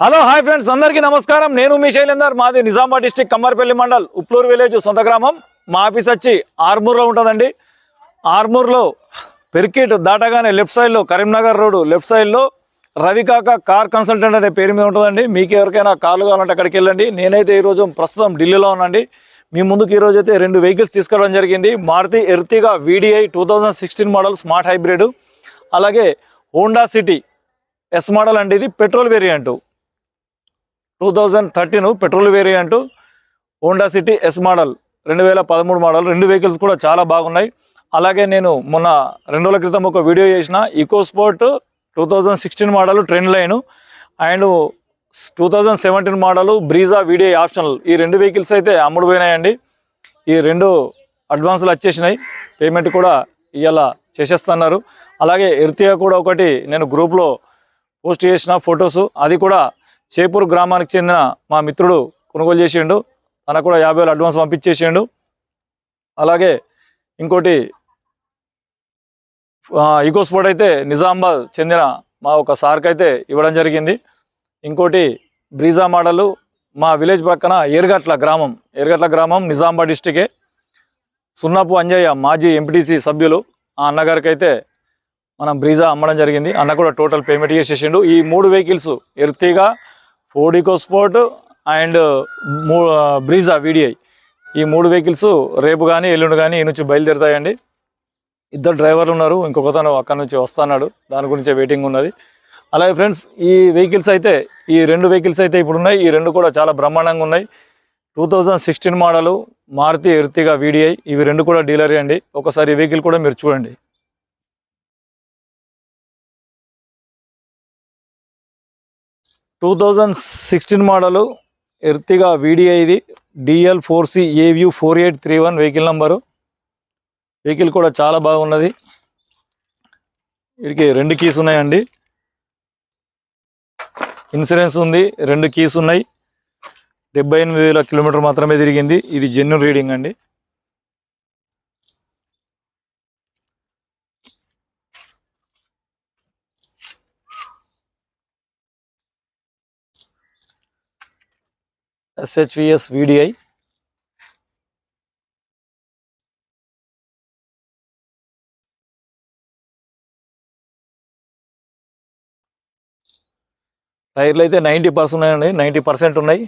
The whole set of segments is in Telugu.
హలో హాయ్ ఫ్రెండ్స్ అందరికీ నమస్కారం. నేను మీ శైలేందర్. మాది నిజామాబాద్ డిస్టిక్ కమ్మర్పల్లి మండల్ ఉప్లూరు విలేజ్ సొంత గ్రామం. మా ఆఫీస్ వచ్చి ఆర్మూర్లో ఉంటుందండి. ఆర్మూర్లో పెరికిట్ దాటగానే లెఫ్ట్ సైడ్లో కరీంనగర్ రోడ్ లెఫ్ట్ సైడ్లో రవికాక కార్ కన్సల్టెంట్ అనే పేరు మీద ఉంటుందండి. మీకు ఎవరికైనా కార్లు కావాలంటే అక్కడికి వెళ్ళండి. నేనైతే ఈరోజు ప్రస్తుతం ఢిల్లీలో ఉన్నాండి మీ ముందుకు ఈరోజు అయితే రెండు వెహికల్స్ తీసుకురావడం జరిగింది. Maruti Ertiga VDI two sixteen model smart hybrid అలాగే హోండా సిటీ ఎస్ మోడల్ అండి ఇది petrol variant two thousand thirteen petrol variant Honda City S model రెండు వేల పదమూడు మోడల్ రెండు వెహికల్స్ కూడా చాలా బాగున్నాయి. అలాగే నేను మొన్న రెండు రోజుల క్రితం ఒక వీడియో చేసిన EcoSport two thousand sixteen model trend line and two thousand seventeen model Brezza video optional ఈ రెండు వెహికల్స్ అయితే అమ్ముడు పోయినాయండి ఈ రెండు అడ్వాన్స్లు వచ్చేసినాయి. పేమెంట్ కూడా ఇవాళ చేసేస్తున్నారు. అలాగే ఎర్తియా కూడా ఒకటి నేను గ్రూప్లో పోస్ట్ చేసిన ఫొటోస్. అది కూడా చేపూర్ గ్రామానికి చెందిన మా మిత్రుడు కొనుగోలు చేసిండు. తనకు కూడా యాభై వేలు అడ్వాన్స్ పంపించేసిండు. అలాగే ఇంకోటి ఈకోస్పోర్ట్ అయితే నిజామాబాద్ చెందిన మా ఒక సార్కి అయితే ఇవ్వడం జరిగింది. ఇంకోటి బ్రీజా మోడలు మా విలేజ్ పక్కన ఏరుగట్ల గ్రామం. ఏరుగట్ల గ్రామం నిజామాబాద్ డిస్టికే సున్నపు అంజయ్య మాజీ ఎంపీటీసీ సభ్యులు. ఆ అన్నగారికి అయితే మనం బ్రీజా అమ్మడం జరిగింది. అన్న కూడా టోటల్ పేమెంట్ చేసేసిండు. ఈ మూడు వెహికల్స్ ఎర్తిగా ఫోడికో స్పోర్ట్ అండ్ మూ బ్రీజా వీడిఐ ఈ మూడు వెహికల్స్ రేపు కానీ ఎల్లుండి కానీ ఈ నుంచి బయలుదేరుతాయండి. ఇద్దరు డ్రైవర్లు ఉన్నారు. ఇంకొకతను అక్కడ నుంచి వస్తున్నాడు. దాని గురించే వెయిటింగ్ ఉన్నది. అలాగే ఫ్రెండ్స్ ఈ వెహికల్స్ అయితే ఈ రెండు వెహికల్స్ అయితే ఇప్పుడు ఉన్నాయి ఈ రెండు కూడా చాలా బ్రహ్మాండంగా ఉన్నాయి. Two thousand sixteen model Maruti Ertiga VDI ఇవి రెండు కూడా డీలర్ అండి. ఒకసారి ఈ వెహికల్ కూడా మీరు చూడండి. Two thousand sixteen model Ertiga VDI ఇది. DL four C ఏవ్యూ four eight three one vehicle number vehicle కూడా చాలా బాగున్నది. వీడికి రెండు కీస్ ఉన్నాయండి. ఇన్సూరెన్స్ ఉంది రెండు కీస్ ఉన్నాయి. డెబ్బై ఎనిమిది వేల కిలోమీటర్ మాత్రమే తిరిగింది. ఇది జెన్యున్ రీడింగ్ అండి. ఎస్హెచ్విఎస్ విడిఐ టైర్లు అయితే నైంటీ పర్సెంట్ ఉన్నాయండి నైంటీ పర్సెంట్ ఉన్నాయి.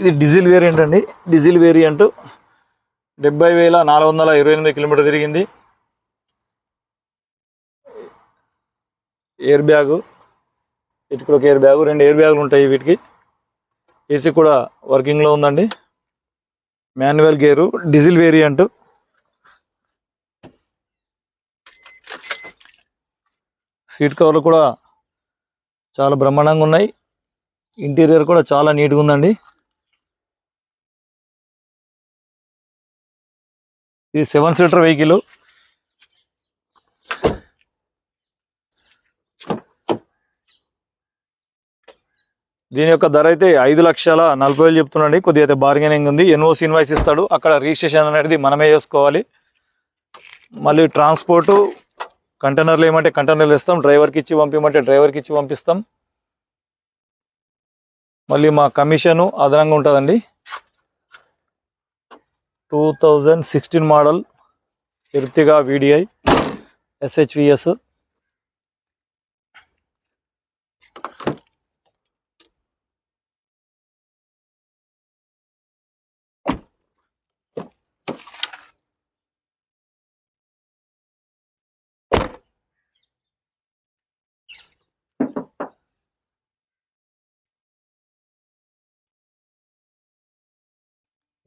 ఇది డీజిల్ వేరియంట్ అండి డీజిల్ వేరియంట్. డెబ్బై వేల నాలుగు వందల ఇరవై ఎనిమిది కిలోమీటర్ తిరిగింది. ఎయిర్ బ్యాగు వీటికి ఒక ఎయిర్ బ్యాగు రెండు ఎయిర్ బ్యాగులు ఉంటాయి వీటికి. ఏసీ కూడా వర్కింగ్లో ఉందండి. Manual gear diesel variant. Seat కవర్లు కూడా చాలా బ్రహ్మాండంగా ఉన్నాయి. ఇంటీరియర్ కూడా చాలా నీట్గా ఉందండి. ఇది సెవెన్ సీటర్ వెహికల్. దీని యొక్క ధర అయితే ఐదు లక్షల నలభై వేలు చెప్తున్నాండి కొద్దిగా అయితే బార్గెనింగ్ ఉంది. ఎన్ఓసి ఇన్వాయిస్ ఇస్తాడు. అక్కడ రిజిస్ట్రేషన్ అనేది మనమే చేసుకోవాలి. మళ్ళీ ట్రాన్స్పోర్టు కంటైనర్లు ఏమంటే కంటైనర్లు ఇస్తాం. డ్రైవర్కి ఇచ్చి పంపించమంటే డ్రైవర్కి ఇచ్చి పంపిస్తాం. మళ్ళీ మా కమిషను అదనంగా ఉంటుందండి. Two thousand sixteen model Ertiga VDI SHVS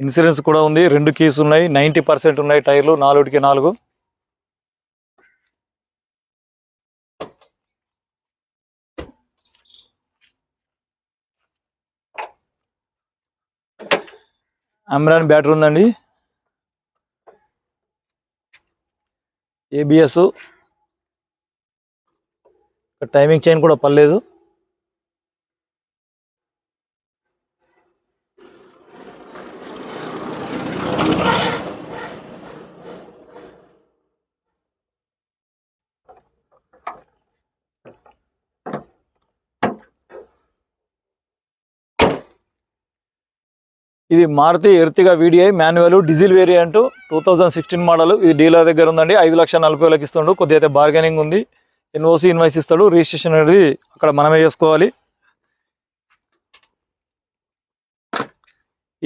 insurance కూడా ఉంది. రెండు కీస్ ఉన్నాయి. నైంటీ పర్సెంట్ ఉన్నాయి టైర్లు. నాలుగుకి నాలుగు. అమ్రాన్ బ్యాటరీ ఉందండి. ఏబిఎస్ టైమింగ్ చైన్ కూడా పర్లేదు. ఇది Maruti Ertiga VDI manual diesel variant two thousand sixteen model ఇది డీలర్ దగ్గర ఉందండి ఐదు లక్షల నలభై వేలకు ఇస్తుండు. కొద్దిగా అయితే బార్గెనింగ్ ఉంది. ఎన్ఓసి ఇన్వాయిస్ ఇస్తాడు. రిజిస్ట్రేషన్ అనేది అక్కడ మనమే చేసుకోవాలి.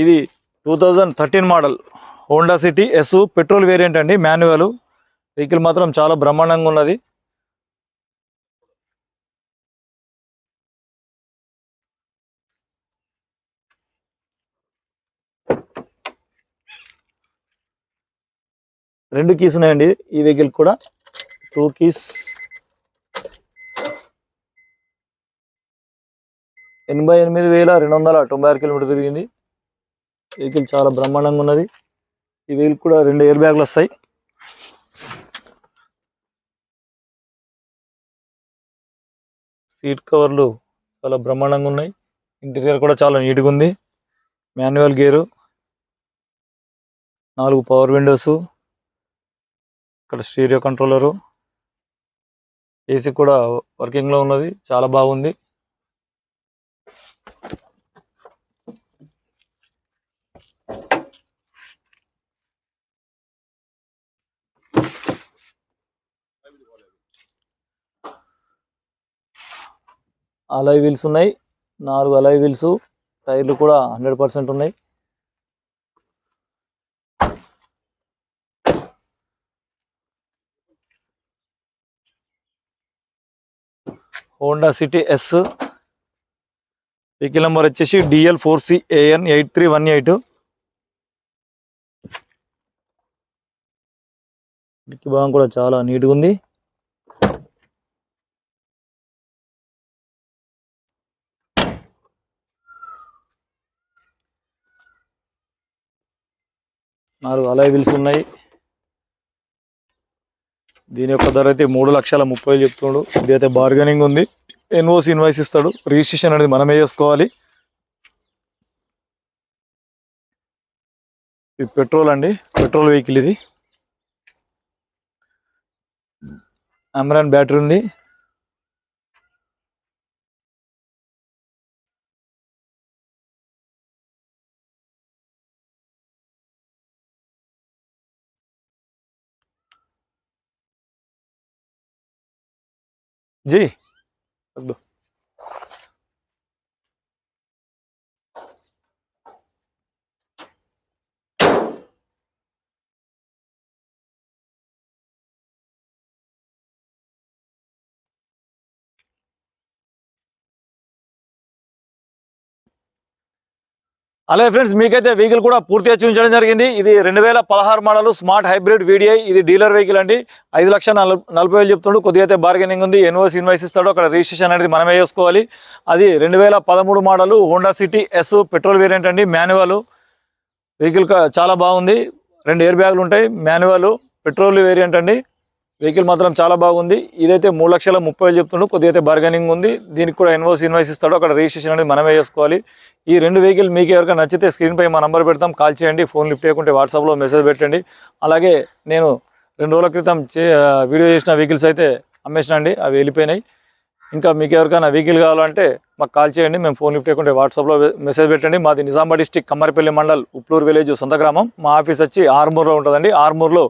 ఇది two thousand thirteen model Honda City S petrol variant అండి మాన్యువల్. వెహికల్ మాత్రం చాలా బ్రహ్మాండంగా ఉన్నది. రెండు కీస్ ఉన్నాయండి. ఈ వెహికల్ కూడా టూ కీస్ ఎనభై ఎనిమిది వేల రెండు వందల తొంభై ఆరు కిలోమీటర్ తిరిగింది. వెహికల్ చాలా బ్రహ్మాండంగా ఉన్నది. ఈ వెహికల్ కూడా రెండు ఎయిర్ బ్యాగ్లు వస్తాయి. సీట్ కవర్లు చాలా బ్రహ్మాండంగా ఉన్నాయి. ఇంటీరియర్ కూడా చాలా నీట్గా ఉంది. మాన్యువల్ గేరు నాలుగు పవర్ విండోస్ ఇక్కడ స్టీరియో కంట్రోలరు. ఏసీ కూడా వర్కింగ్లో ఉన్నది. చాలా బాగుంది. అలాయ్ వీల్స్ ఉన్నాయి. నాలుగు అలాయ్ వీల్స్ టైర్లు కూడా హండ్రెడ్ పర్సెంట్ ఉన్నాయి. Honda City S. Vehicle number వచ్చేసి DL four C AN eight three one eight dicky భాగం కూడా చాలా నీట్గా ఉంది. నాలుగు అలాయ్ వీల్స్ ఉన్నాయి. దీని యొక్క ధర అయితే మూడు లక్షల ముప్పై వేలు చెప్తున్నాడు ఇది అయితే బార్గెనింగ్ ఉంది. ఎన్ఓసి ఇన్వాయిస్ ఇస్తాడు. రిజిస్ట్రేషన్ అనేది మనమే చేసుకోవాలి. ఇది పెట్రోల్ అండి. పెట్రోల్ వెహికల్ ఇది. అమరాన్ బ్యాటరీ ఉంది. जी। रख दो అలాగే ఫ్రెండ్స్ మీకైతే వెహికల్ కూడా పూర్తిగా చూపించడం జరిగింది. ఇది రెండు వేల పదహారు మోడల్ స్మార్ట్ హైబ్రిడ్ వీడిఐ ఇది డీలర్ వెహికల్ అండి. ఐదు లక్షల నలభై వేలు చెప్తుండు. కొద్దిగా అయితే బార్గెనింగ్ ఉంది. ఎన్ఓస్ ఇన్వాయిస్ ఇస్తాడు. అక్కడ రిజిస్ట్రేషన్ అనేది మనమే చేసుకోవాలి. అది రెండు వేల పదమూడు model Honda City S petrol variant అండి. మాన్యువల్. వెహికల్ చాలా బాగుంది. రెండు ఎయిర్ బ్యాగులు ఉంటాయి. మాన్యువల్. పెట్రోల్ వేరియంట్ అండి. వెహికల్ మాత్రం చాలా బాగుంది. ఇదైతే మూడు లక్షల ముప్పై వేలు చెప్తుండ్రు కొద్దిగా అయితే బార్గెనింగ్ ఉంది. దీనికి కూడా ఎన్ఓసి ఇన్వాయిస్ ఇస్తాడు. అక్కడ రిజిస్ట్రేషన్ అనేది మనమే చేసుకోవాలి. ఈ రెండు వెహికల్ మీకు ఎవరికైనా నచ్చితే స్క్రీన్పై మా నంబర్ పెడతాం. కాల్ చేయండి. ఫోన్ లిఫ్ట్ చేయకుంటే వాట్సాప్లో మెసేజ్ పెట్టండి. అలాగే నేను రెండు రోజుల క్రితం చే వీడియో చేసిన వెహికల్స్ అయితే అమ్మేసినండి. అవి వెళ్ళిపోయినాయి. ఇంకా మీకు ఎవరికైనా వెహికల్ కావాలంటే మాకు కాల్ చేయండి. మేము ఫోన్ లిఫ్ట్ చేయకుంటే వాట్సాప్లో మెసేజ్ పెట్టండి. మాది నిజామాబాద్ డిస్టిక్ కమ్మరిపల్లి మండల్ ఉప్లూరు విలేజ్ సొంత గ్రామం. మా ఆఫీస్ వచ్చి ఆర్మూర్లో ఉంటుందండి. ఆర్మూర్లో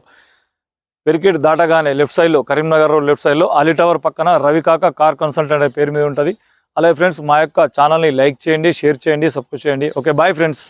పెరికేట్ దాటగానే లెఫ్ట్ సైడ్లో కరీంనగర్ రోడ్ లెఫ్ట్ సైడ్లో అలీ టవర్ పక్కన రవికాక కార్ కన్సల్టెంట్ అనే పేరు మీద ఉంటుంది. అలాగే ఫ్రెండ్స్ మా యొక్క ఛానల్ని లైక్ చేయండి షేర్ చేయండి సబ్స్క్రైబ్ చేయండి. Okay bye friends